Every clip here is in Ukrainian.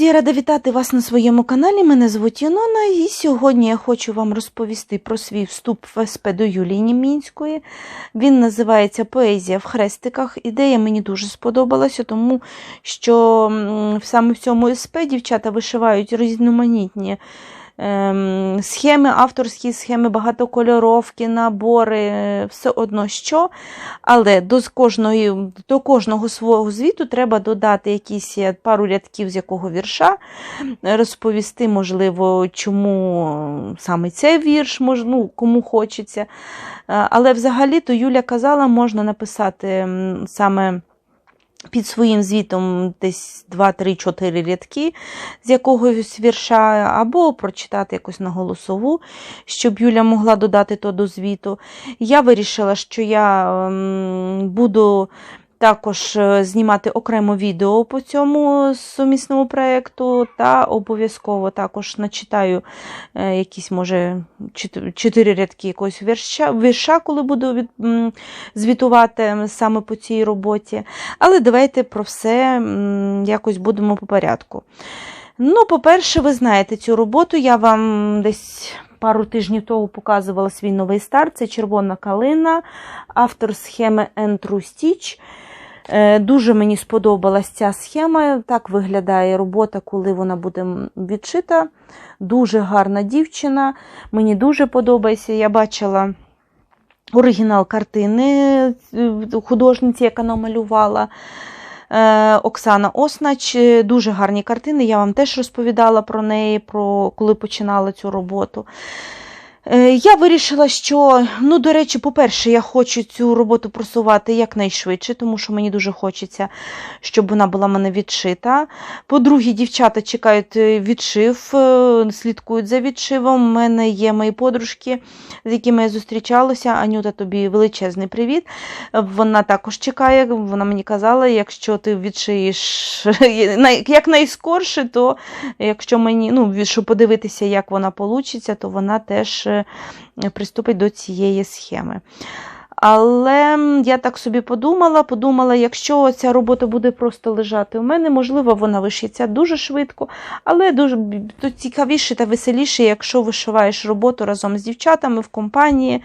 друзі, я рада вітати вас на своєму каналі. Мене звуть Інона, і сьогодні я хочу вам розповісти про свій вступ в СП до Юлії Німінської. Він називається Поезія в хрестиках. Ідея мені дуже сподобалася, тому що саме в цьому СП дівчата вишивають різноманітні ем, схеми, авторські схеми, багатокольоровки, набори, е, все одно що. Але до, кожної, до кожного свого звіту треба додати якісь е, пару рядків з якого вірша, е, розповісти, можливо, чому саме цей вірш, мож, ну, кому хочеться. Але взагалі-то Юля казала, можна написати саме. Під своїм звітом десь 2-3-4 рядки з якогось вірша, або прочитати якось на голосову, щоб Юля могла додати то до звіту. Я вирішила, що я ем, буду також е, знімати окремо відео по цьому сумісному проєкту, та обов'язково також начитаю е, якісь, може, чотири рядки якогось вірша, вірша коли буду звітувати саме по цій роботі. Але давайте про все якось будемо по порядку. Ну, по-перше, ви знаєте цю роботу. Я вам десь пару тижнів тому показувала свій новий старт. Це червона калина, автор схеми Entrue Stitch. Е, Дуже мені сподобалась ця схема. Так виглядає робота, коли вона буде відшита. Дуже гарна дівчина. Мені дуже подобається. Я бачила оригінал картини е, художниці, яка намалювала. Е, Оксана Оснач, дуже гарні картини. Я вам теж розповідала про неї, про коли починала цю роботу. Е, Я вирішила, що, ну, до речі, по-перше, я хочу цю роботу просувати якнайшвидше, тому що мені дуже хочеться, щоб вона була мене відшита. По-друге, дівчата чекають е, відшив, е, слідкують за відшивом. У мене є мої подружки, з якими я зустрічалася. Анюта, тобі величезний привіт. Вона також чекає, вона мені казала, якщо ти відшиєш якнайскорше, то якщо мені, ну, щоб подивитися, як вона получиться, то вона теж е, приступить до цієї схеми. Але я так собі подумала, подумала, якщо ця робота буде просто лежати у мене, можливо, вона вишиться дуже швидко, але дуже цікавіше та веселіше, якщо вишиваєш роботу разом з дівчатами в компанії,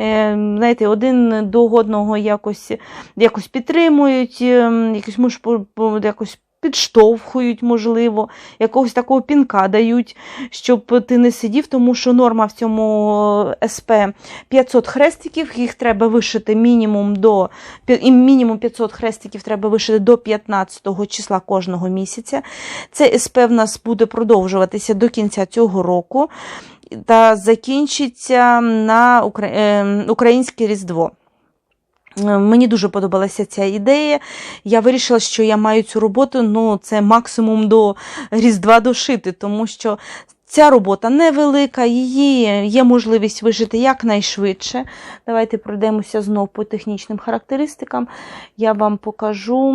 е, знаєте, один до одного якось, якось підтримують, е, якось, якось підштовхують, можливо, якогось такого пінка дають, щоб ти не сидів, тому що норма в цьому СП 500 хрестиків, їх треба вишити мінімум до і мінімум 500 хрестиків треба вишити до 15 числа кожного місяця. Це СП в нас буде продовжуватися до кінця цього року та закінчиться на е, українське Різдво. Мені дуже подобалася ця ідея. Я вирішила, що я маю цю роботу, ну, це максимум до Різдва дошити, тому що ця робота невелика, її є можливість вижити якнайшвидше. Давайте пройдемося знов по технічним характеристикам. Я вам покажу,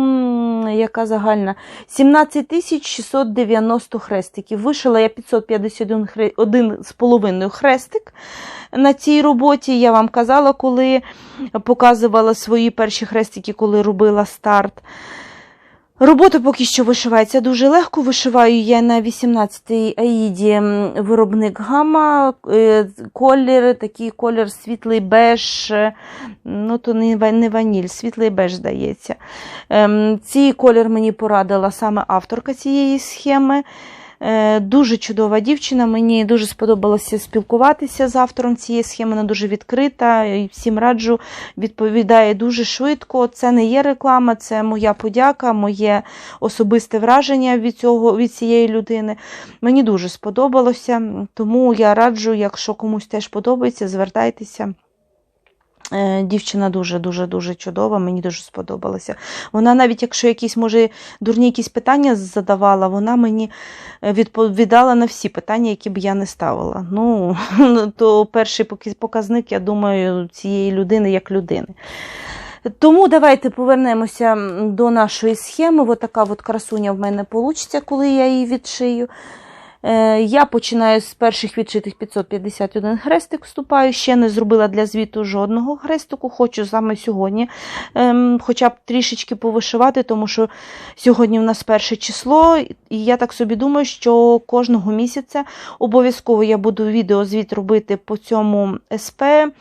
яка загальна. 17 690 хрестиків. Вишила я 551 хре- один з половиною хрестик на цій роботі. Я вам казала, коли показувала свої перші хрестики, коли робила старт. Робота поки що вишивається дуже легко. Вишиваю я на 18-й аїді виробник гама, е, колір, такий колір світлий беж, е, ну то не, ваніль, світлий беж, здається. Ем, Цей колір мені порадила саме авторка цієї схеми. Е, Дуже чудова дівчина. Мені дуже сподобалося спілкуватися з автором цієї схеми. Вона дуже відкрита. Всім раджу, відповідає дуже швидко. Це не є реклама, це моя подяка, моє особисте враження від цього від цієї людини. Мені дуже сподобалося. Тому я раджу, якщо комусь теж подобається, звертайтеся. Е, Дівчина дуже дуже дуже чудова, мені дуже сподобалася. Вона навіть якщо якісь, може, дурні якісь питання задавала, вона мені е, відповідала на всі питання, які б я не ставила. Ну, то перший показник, я думаю, цієї людини як людини. Тому давайте повернемося до нашої схеми. Ось така от красуня в мене вийде, коли я її відшию. Е, Я починаю з перших відшитих 551 хрестик вступаю. Ще не зробила для звіту жодного хрестику. Хочу саме сьогодні ем, хоча б трішечки повишивати, тому що сьогодні в нас перше число, і я так собі думаю, що кожного місяця обов'язково я буду відеозвіт робити по цьому СП е,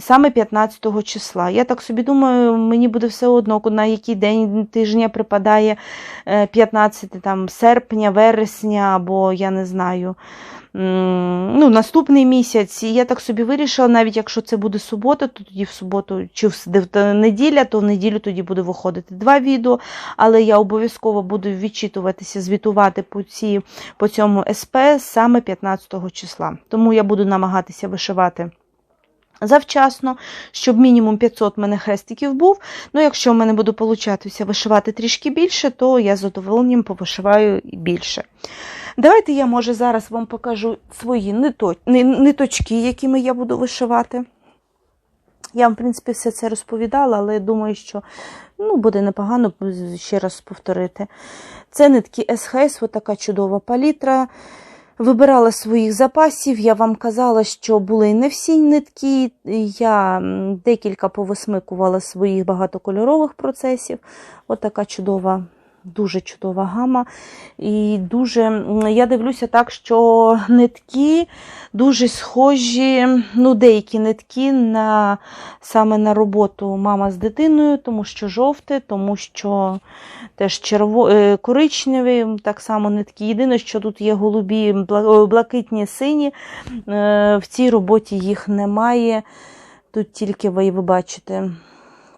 саме 15 числа. Я так собі думаю, мені буде все одно, на який день тижня припадає е, 15 там, серпня, вересня або я не знаю. Ну, наступний місяць, і я так собі вирішила, навіть якщо це буде субота, то тоді в суботу чи в неділя, то в неділю тоді буде виходити два відео. Але я обов'язково буду відчитуватися, звітувати по, ці, по цьому СП саме 15 числа. Тому я буду намагатися вишивати. Завчасно, щоб мінімум 500 в мене хрестиків був. Ну, якщо в мене буде получатися вишивати трішки більше, то я з задоволенням повишиваю більше. Давайте я, може, зараз вам покажу свої ниточки, якими я буду вишивати. Я вам, в принципі, все це розповідала, але думаю, що ну, буде непогано ще раз повторити. Це нитки СХС, така чудова палітра. Вибирала своїх запасів. Я вам казала, що були не всі нитки. Я декілька повисмикувала своїх багатокольорових процесів. От така чудова, дуже чудова гама. І дуже я дивлюся так, що нитки дуже схожі, ну, деякі нитки на саме на роботу мама з дитиною, тому що жовте, тому що теж черво, е, коричневі, так само нитки. Єдине, що тут є голубі, блакитні, сині. Е, В цій роботі їх немає. Тут тільки ви, ви бачите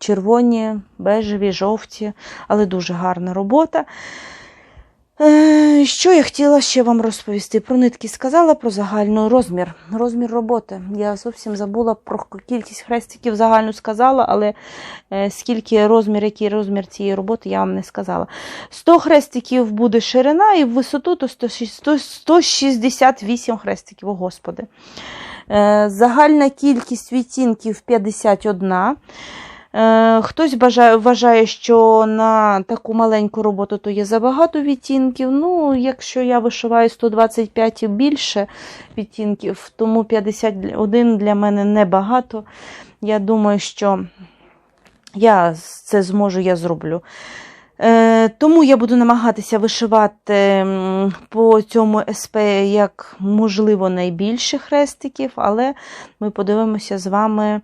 червоні, бежеві, жовті, але дуже гарна робота. Е, Що я хотіла ще вам розповісти? Про нитки сказала, про загальний розмір. Розмір роботи. Я зовсім забула про кількість хрестиків загальну сказала, але е, скільки розмір, який розмір цієї роботи, я вам не сказала. 100 хрестиків буде ширина і в висоту то 168 хрестиків, о господи. Е, Загальна кількість відтінків 51. Е, Хтось бажає, вважає, що на таку маленьку роботу то є забагато відтінків. Ну, якщо я вишиваю 125 і більше відтінків, тому 51 для мене небагато. Я думаю, що я це зможу, я зроблю. Е, Тому я буду намагатися вишивати по цьому СП як можливо найбільше хрестиків, але ми подивимося з вами,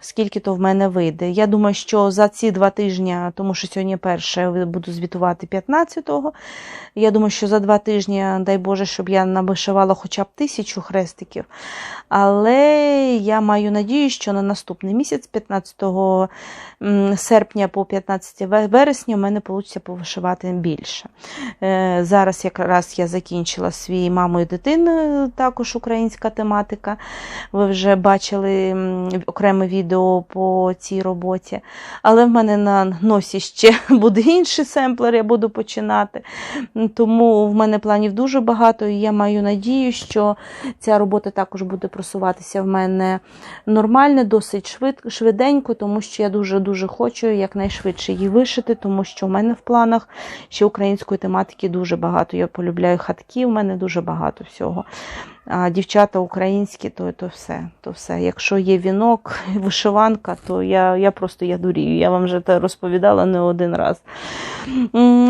скільки то в мене вийде. Я думаю, що за ці два тижні, тому що сьогодні перше, буду звітувати 15-го. Я думаю, що за два тижні, дай Боже, щоб я навишивала хоча б тисячу хрестиків. Але я маю надію, що на наступний місяць, 15 серпня по 15 вересня, у мене вийде повишивати більше. Е, Зараз якраз я закінчила свій мамою дитиною, також українська тематика. Ви вже бачили окреме відео по цій роботі. Але в мене на носі ще буде інший семплер, я буду починати. Тому в мене планів дуже багато, і я маю надію, що ця робота також буде просуватися в мене нормально, досить швид, швиденько, тому що я дуже-дуже хочу якнайшвидше її вишити, тому що в мене в планах ще української тематики дуже багато. Я полюбляю хатки, в мене дуже багато всього. А дівчата українські, то, то все. то все. Якщо є вінок, вишиванка, то я, я просто я дурію. Я вам вже це розповідала не один раз.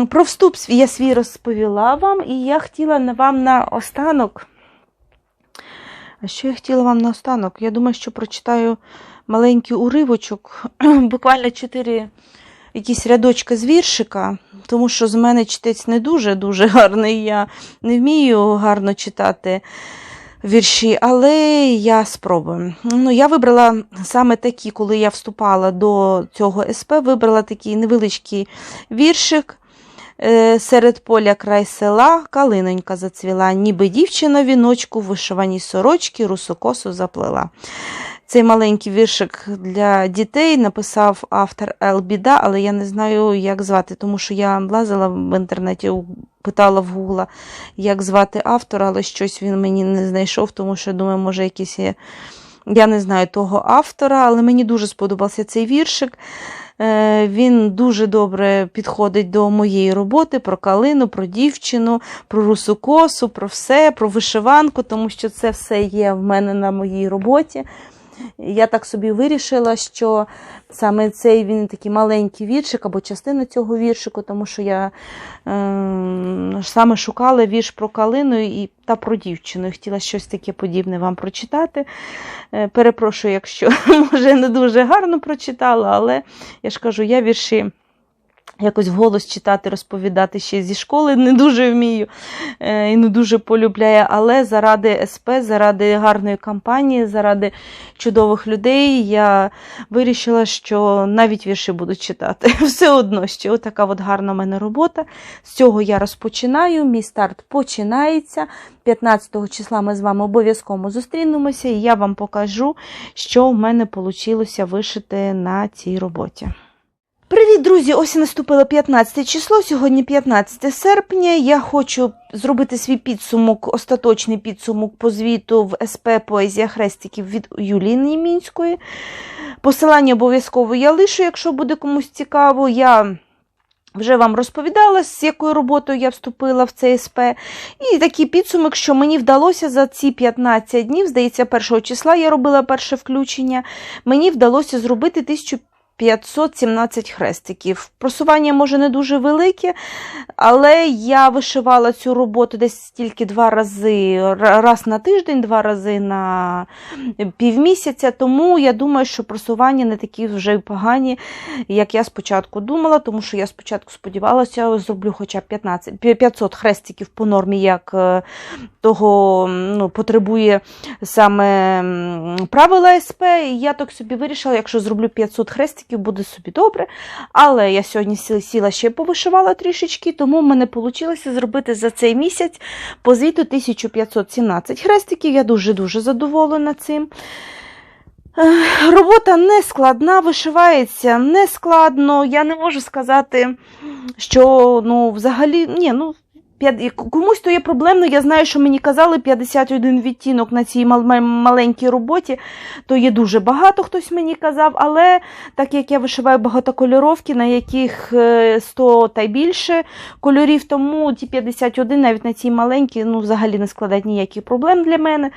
Про вступ я свій розповіла вам, і я хотіла вам на останок. А що я хотіла вам на останок? Я думаю, що прочитаю маленький уривочок, буквально чотири якісь рядочки з віршика, тому що з мене читець не дуже-дуже гарний. Я не вмію гарно читати вірші, але я спробую. Ну, я вибрала саме такі, коли я вступала до цього СП, вибрала такий невеличкий віршик. Е, Серед поля край села калинонька зацвіла, ніби дівчина віночку в вишиваній сорочці русокосу заплела. Цей маленький віршик для дітей написав автор Елбіда, але я не знаю, як звати, тому що я лазила в інтернеті, питала в Гугла, як звати автора, але щось він мені не знайшов, тому що думаю, може, якийсь є. Я не знаю того автора, але мені дуже сподобався цей віршик. Е, Він дуже добре підходить до моєї роботи про калину, про дівчину, про русу косу, про все, про вишиванку, тому що це все є в мене на моїй роботі. Я так собі вирішила, що саме цей він такий маленький віршик або частина цього віршику, тому що я е, саме шукала вірш про калину і та про дівчину. І хотіла щось таке подібне вам прочитати. Е, перепрошую, якщо може не дуже гарно прочитала, але я ж кажу, я вірші. Якось вголос читати, розповідати ще зі школи не дуже вмію е, і не дуже полюбляю, але заради СП, заради гарної кампанії, заради чудових людей я вирішила, що навіть вірші буду читати. Все одно, що така от гарна в мене робота. З цього я розпочинаю. Мій старт починається. 15 числа ми з вами обов'язково зустрінемося, і я вам покажу, що в мене вийшло вишити на цій роботі. Друзі! Ось і наступило 15 число. Сьогодні 15 серпня. Я хочу зробити свій підсумок, остаточний підсумок по звіту в СП Поезія Хрестиків від Юлії Німінської. Посилання обов'язково я лишу, якщо буде комусь цікаво. Я вже вам розповідала, з якою роботою я вступила в цей СП. І такий підсумок, що мені вдалося за ці 15 днів, здається, 1 числа я робила перше включення, мені вдалося зробити 1000 517 хрестиків. Просування може не дуже велике, але я вишивала цю роботу десь тільки два рази, раз на тиждень, два рази на півмісяця. Тому я думаю, що просування не такі вже погані, як я спочатку думала, тому що я спочатку сподівалася, зроблю хоча б 15, 500 хрестиків по нормі, як е, того ну, потребує саме правила СП. І я так собі вирішила, якщо зроблю 500 хрестиків, буде собі добре. Але я сьогодні сіла ще повишивала трішечки, тому в мене вийшло зробити за цей місяць по звіту 1517 хрестиків. Я дуже-дуже задоволена цим. Робота не складна, вишивається не складно. Я не можу сказати, що ну, взагалі, ні, ну, Комусь то є проблемно, я знаю, що мені казали 51 відтінок на цій маленькій роботі, то є дуже багато, хтось мені казав, але так як я вишиваю багатокольоровки, на яких 100 е, та більше кольорів, тому ті 51 навіть на цій маленькій ну, взагалі не складають ніяких проблем для мене.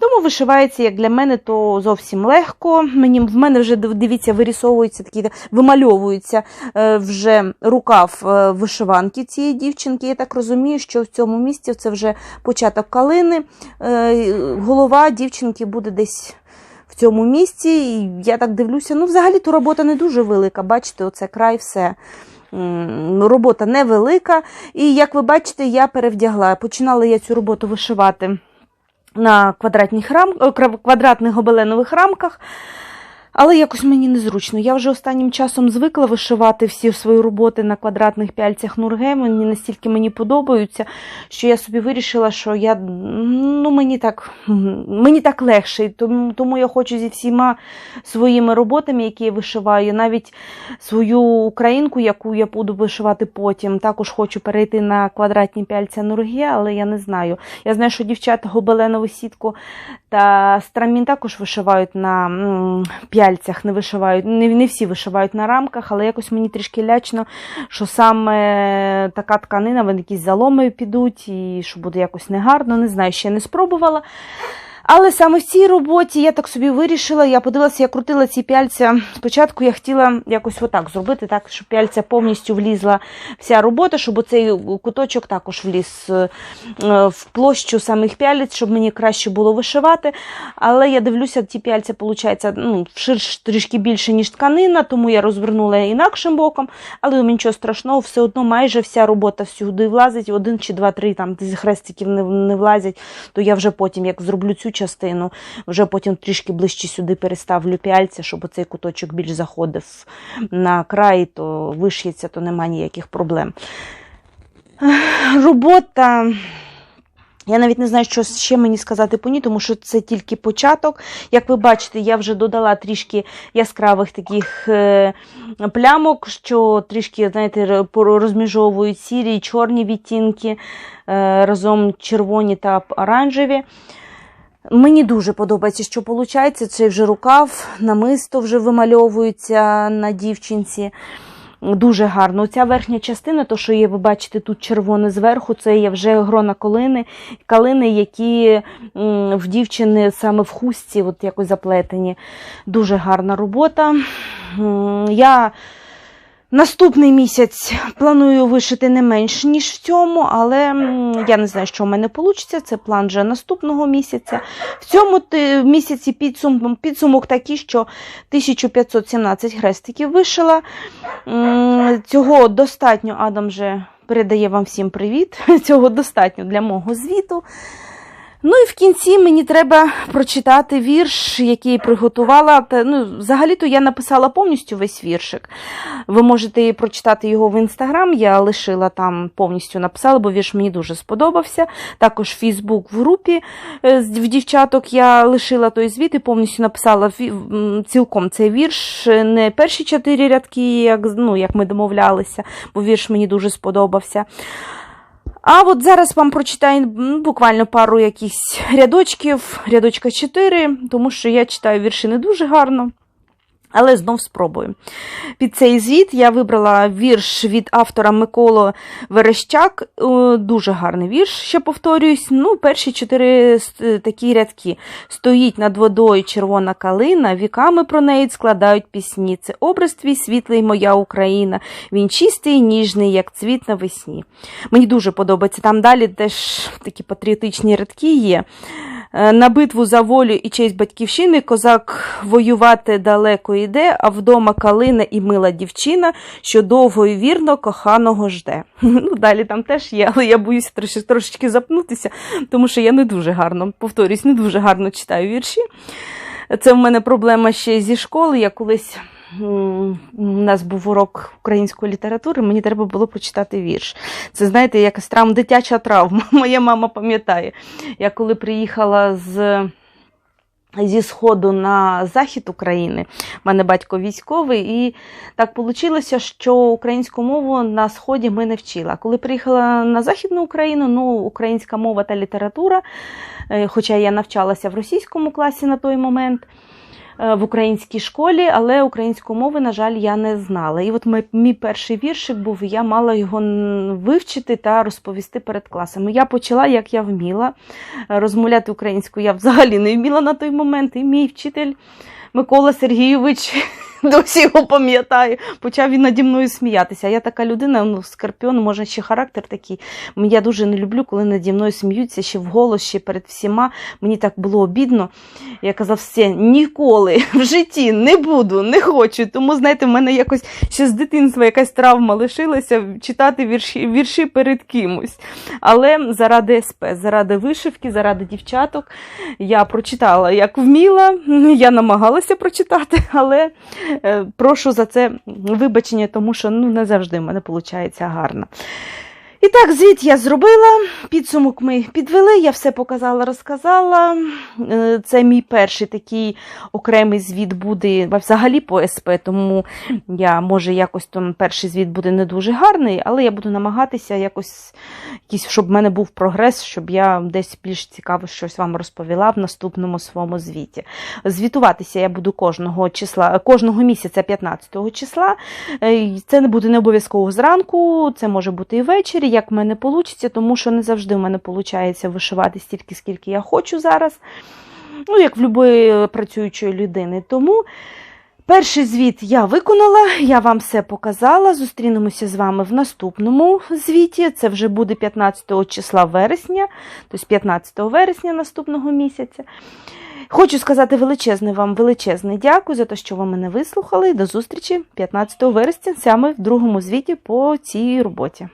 Тому вишивається, як для мене, то зовсім легко. Мені, В мене вже, дивіться, вирісовується такі, вимальовується е, вже рукав е, вишиванки цієї дівчинки. Я так розумію, що в цьому місці це вже початок калини. Е, голова дівчинки буде десь. В цьому місці, і я так дивлюся, ну, взагалі-то робота не дуже велика. Бачите, оце край все. Робота невелика. І як ви бачите, я перевдягла. Починала я цю роботу вишивати на квадратних рам... квадратних гобеленових рамках. Але якось мені незручно. Я вже останнім часом звикла вишивати всі свої роботи на квадратних пяльцях Нурге. Вони настільки мені подобаються, що я собі вирішила, що я ну мені так мені так легше. Тому тому я хочу зі всіма своїми роботами, які я вишиваю, навіть свою українку, яку я буду вишивати потім. Також хочу перейти на квадратні пяльця Нурге, але я не знаю. Я знаю, що дівчата гобеленову сітку та страмін також вишивають на п'яльцях, не вишивають, не, не всі вишивають на рамках, але якось мені трішки лячно, що саме така тканина, вони якісь заломи підуть, і що буде якось негарно, не знаю, ще не спробувала. Але саме в цій роботі я так собі вирішила, я подивилася, я крутила ці пяльця. Спочатку я хотіла якось отак зробити, так, щоб пяльця повністю влізла вся робота, щоб оцей куточок також вліз е, в площу самих пялець, щоб мені краще було вишивати. Але я дивлюся, ті пяльця, виходить, ну, ширш трішки більше, ніж тканина, тому я розвернула інакшим боком, але нічого страшного, все одно майже вся робота сюди влазить, один чи два-три там хрестиків не влазять, то я вже потім, як зроблю цю частину, вже потім трішки ближче сюди переставлю пяльця, щоб оцей куточок більш заходив на край, то виш'ється, то нема ніяких проблем. Робота. Я навіть не знаю, що ще мені сказати по ній, тому що це тільки початок. Як ви бачите, я вже додала трішки яскравих таких е, плямок, що трішки, знаєте, розміжовують сірі чорні відтінки, е, разом червоні та оранжеві. Мені дуже подобається, що виходить. Цей вже рукав, намисто вже вимальовується на дівчинці. Дуже гарно. Ця верхня частина, то що є, ви бачите, тут червоне зверху, це є вже грона калини, калини, які в дівчини саме в хустці от якось заплетені. Дуже гарна робота. Я Наступний місяць планую вишити не менше, ніж в цьому, але я не знаю, що в мене вийде. Це план вже наступного місяця. В цьому місяці підсумок, підсумок такий, що 1517 хрестиків вишила. Цього достатньо, Адам вже передає вам всім привіт. Цього достатньо для мого звіту. Ну і в кінці мені треба прочитати вірш, який приготувала. Ну, взагалі-то я написала повністю весь віршик. Ви можете прочитати його в інстаграм. Я лишила там повністю написала, бо вірш мені дуже сподобався. Також Фейсбук в групі е, в дівчаток я лишила той звіт і повністю написала цілком цей вірш. Не перші чотири рядки, як, ну, як ми домовлялися, бо вірш мені дуже сподобався. А от зараз вам прочитаю буквально пару якихось рядочків, рядочка 4, тому що я читаю вірші не дуже гарно. Але знов спробую. Під цей звіт я вибрала вірш від автора Миколи Верещак. Е, Дуже гарний вірш, ще повторююсь. Ну, перші чотири такі рядки. Стоїть над водою червона калина, віками про неї складають пісні. Це образ твій світлий, моя Україна. Він чистий, ніжний, як цвіт навесні. Мені дуже подобається. Там далі теж такі патріотичні рядки є. Е, На битву за волю і честь батьківщини козак воювати далеко йде, а вдома калина і мила дівчина, що довго і вірно коханого жде. Ну, далі там теж є, але я боюся трошки, трошечки запнутися, тому що я не дуже гарно, повторюсь, не дуже гарно читаю вірші. Це в мене проблема ще зі школи. Я колись у нас був урок української літератури, мені треба було почитати вірш. Це, знаєте, якась травма, дитяча травма. Моя мама пам'ятає. Я коли приїхала з. Зі сходу на захід України, в мене батько військовий, і так вийшло, що українську мову на сході ми не вчила. Коли приїхала на Західну Україну, ну українська мова та література, е, хоча я навчалася в російському класі на той момент, в українській школі, але української мови, на жаль, я не знала. І от мій, перший віршик був, я мала його вивчити та розповісти перед класами. Я почала, як я вміла. Е, Розмовляти українською я взагалі не вміла на той момент. І мій вчитель Микола Сергійович. Досі його пам'ятаю, почав він наді мною сміятися. Я така людина, ну, скорпіон, може, ще характер такий. Я дуже не люблю, коли наді мною сміються ще вголос, ще перед всіма. Мені так було обідно. Я казав, все, ніколи в житті не буду, не хочу. Тому, знаєте, в мене якось ще з дитинства якась травма лишилася читати вірші, вірші перед кимось. Але заради СП, заради вишивки, заради дівчаток я прочитала, як вміла. Я намагалася прочитати, але е, прошу за це вибачення, тому що ну, не завжди в мене виходить гарно. І так, звіт я зробила, підсумок ми підвели, я все показала, розказала. Е, Це мій перший такий окремий звіт буде взагалі по СП, тому я, може, якось там перший звіт буде не дуже гарний, але я буду намагатися якось, якийсь, щоб в мене був прогрес, щоб я десь більш цікаво щось вам розповіла в наступному своєму звіті. Звітуватися я буду кожного числа, кожного місяця 15 числа. Е, Це не буде не обов'язково зранку, це може бути і ввечері, як в мене вийде, тому що не завжди в мене виходить вишивати стільки, скільки я хочу зараз. Ну, як в будь-якої працюючої людини. Тому перший звіт я виконала, я вам все показала. Зустрінемося з вами в наступному звіті. Це вже буде 15 числа вересня, тобто 15 вересня наступного місяця. Хочу сказати величезне вам величезне дякую за те, що ви мене вислухали. До зустрічі 15 вересня саме в другому звіті по цій роботі.